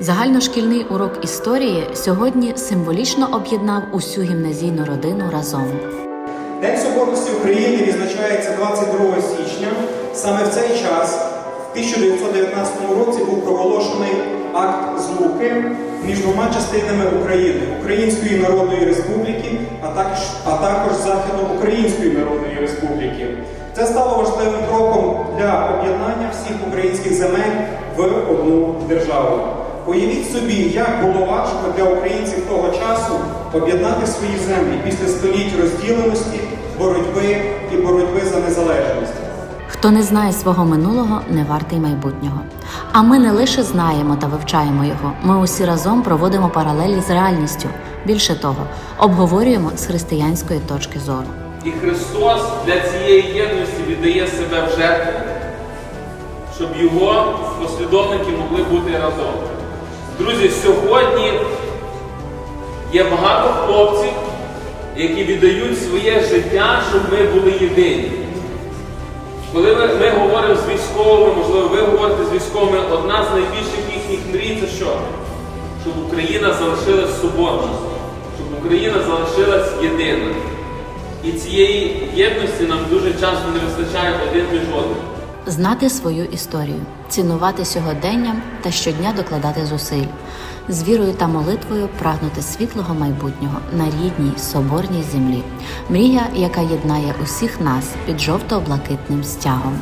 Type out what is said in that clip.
Загальношкільний урок історії сьогодні символічно об'єднав усю гімназійну родину разом. День Соборності України відзначається 22 січня. Саме в цей час, в 1919 році, був проголошений акт злуки між двома частинами України Української Народної Республіки, а також, а також Західноукраїнської Народної Республіки. Це стало важливим кроком для об'єднання всіх українських земель в одну державу. Уявіть собі, як було важко для українців того часу об'єднати свої землі після століть розділеності, боротьби і боротьби за незалежність. Хто не знає свого минулого, не вартий майбутнього. А ми не лише знаємо та вивчаємо його, ми усі разом проводимо паралелі з реальністю. Більше того, обговорюємо з християнської точки зору. І Христос для цієї єдності віддає себе в жертву, щоб його послідовники могли бути разом. Друзі, сьогодні є багато хлопців, які віддають своє життя, щоб ми були єдині. Коли ми, ми говоримо з військовими, можливо, ви говорите з військовими, одна з найбільших їхніх мрій це що? Щоб Україна залишилась соборною, щоб Україна залишилась єдина. І цієї єдності нам дуже часто не вистачає один між одним. Знати свою історію, цінувати сьогоденням та щодня докладати зусиль, з вірою та молитвою прагнути світлого майбутнього на рідній соборній землі. Мрія, яка єднає усіх нас під жовто-блакитним стягом.